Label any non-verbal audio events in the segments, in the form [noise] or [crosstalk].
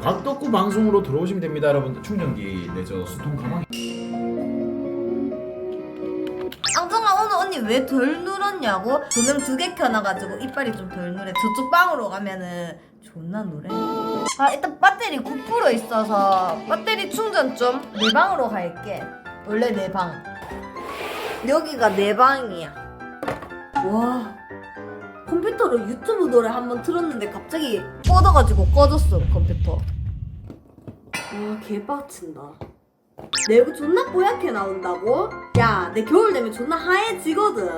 곽덕구 방송으로 들어오시면 됩니다 여러분들 충전기 내저 수통 가방 언니 왜덜 누렀냐고? 조명 두 개 켜놔가지고 이빨이 좀 덜 누래. 저쪽 방으로 가면은 존나 누래. 아 일단 배터리 9% 있어서 배터리 충전 좀 내 방으로 갈게. 원래 내 방. 여기가 내 방이야. 와 컴퓨터로 유튜브 노래 한 번 틀었는데 갑자기 꺼져가지고 꺼졌어 컴퓨터. 와 개빡친다 내부 존나 뽀얗게 나온다고? 야, 내 겨울 되면 존나 하얘지거든.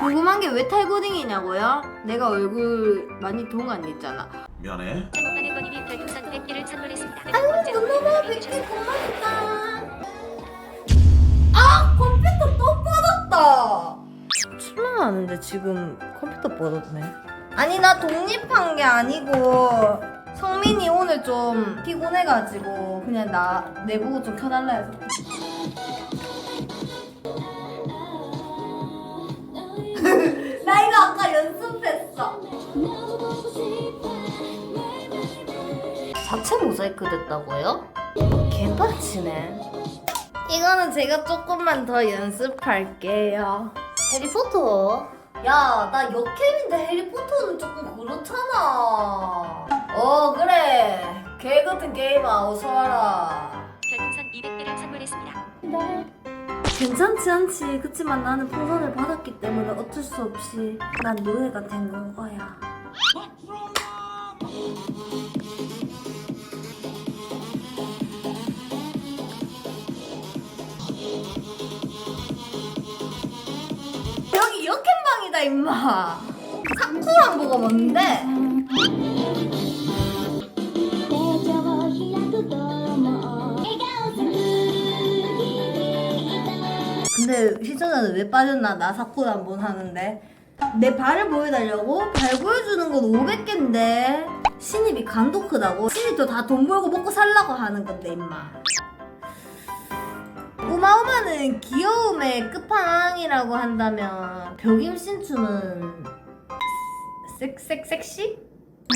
궁금한 게 왜 탈고딩이냐고요? 내가 얼굴 많이 동안 있잖아. 미안해 행복하는 거님이 별풍선 100개를 선물했습니다. 아유, 너무너무 백개 고맙다. 아, 컴퓨터 또 꺼졌다. 출렁하는데 지금 컴퓨터 꺼졌네. 아니, 나 독립한 게 아니고 성민이 오늘 좀 피곤해가지고 그냥 나 내보고 좀 켜달라 해서. [laughs] 나 이거 아까 연습했어. 자체 모자이크 됐다고요? 개빡치네. 이거는 제가 조금만 더 연습할게요. 해리포터. 야, 나 역캠인데 해리포터는 조금 그렇잖아. 어, 그래. 개 같은 게임아, 어서 와라. 별풍선 200개를 선물했습니다. 괜찮지 않지. 그치만 나는 풍선을 받았기 때문에 어쩔 수 없이 난 노예가 된 거야. 역행방이다 임마. 사쿠란보가 뭔데? 근데 시청자는 왜 빠졌나? 나 사쿠라 한번 하는데 내 발을 보여달라고? 발 보여주는 건 500개인데 신입이 간도 크다고? 신입도 다 돈 벌고 먹고 살라고 하는 건데 임마 우마우마는 귀여움의 끝판왕이라고 한다면 벽임신춤은 섹 섹 섹시?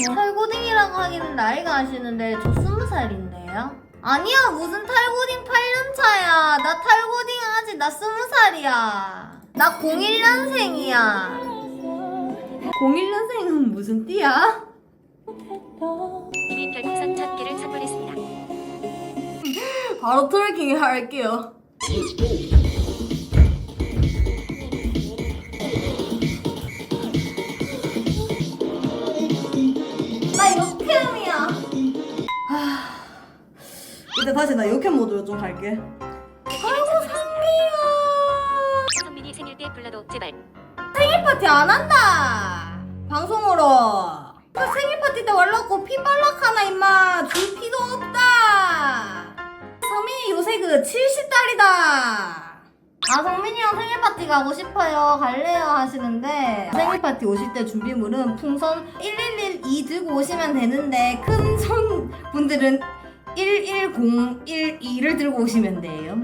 탈고딩이라고 하기는 나이가 하시는데 저 스무 살인데요? 아니야 무슨 탈고딩 8년 차야 나 탈고딩 아직 나 스무 살이야 나 01년생이야 01년생은 무슨 띠야? 님이 별풍선 1000개를 선물했습니다. 바로 트래킹 할게요 나 역캠이야. 이제 다시 나 역캠 모드로 좀 갈게. 아이고 상미야. 성민이 생일 때 불러도 제발. 생일 파티 안 한다. 방송으로. 그 생일 파티 때 war라고 피발락하나 임마. 줄 피도 없다 성민이 요새 그 70달이다. 아 성민이랑 생일 파티 가고 싶어요. 갈래요 하시는데. 생일 파티 오실 때 준비물은 풍선 1112 들고 오시면 되는데 큰 손 분들은 11012를 들고 오시면 돼요.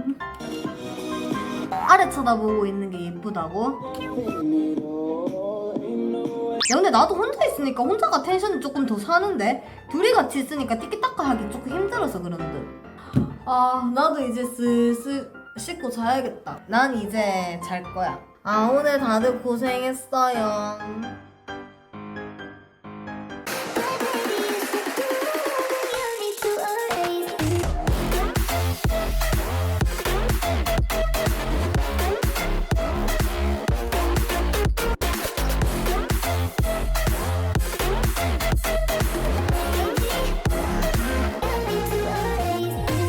아래 쳐다보고 있는 게 예쁘다고? 야 근데 나도 혼자 있으니까 혼자가 텐션이 조금 더 사는데? 둘이 같이 있으니까 티키타카 하기 조금 힘들어서 그런데 아 나도 이제 슬슬 씻고 자야겠다. 난 이제 잘 거야. 아 오늘 다들 고생했어요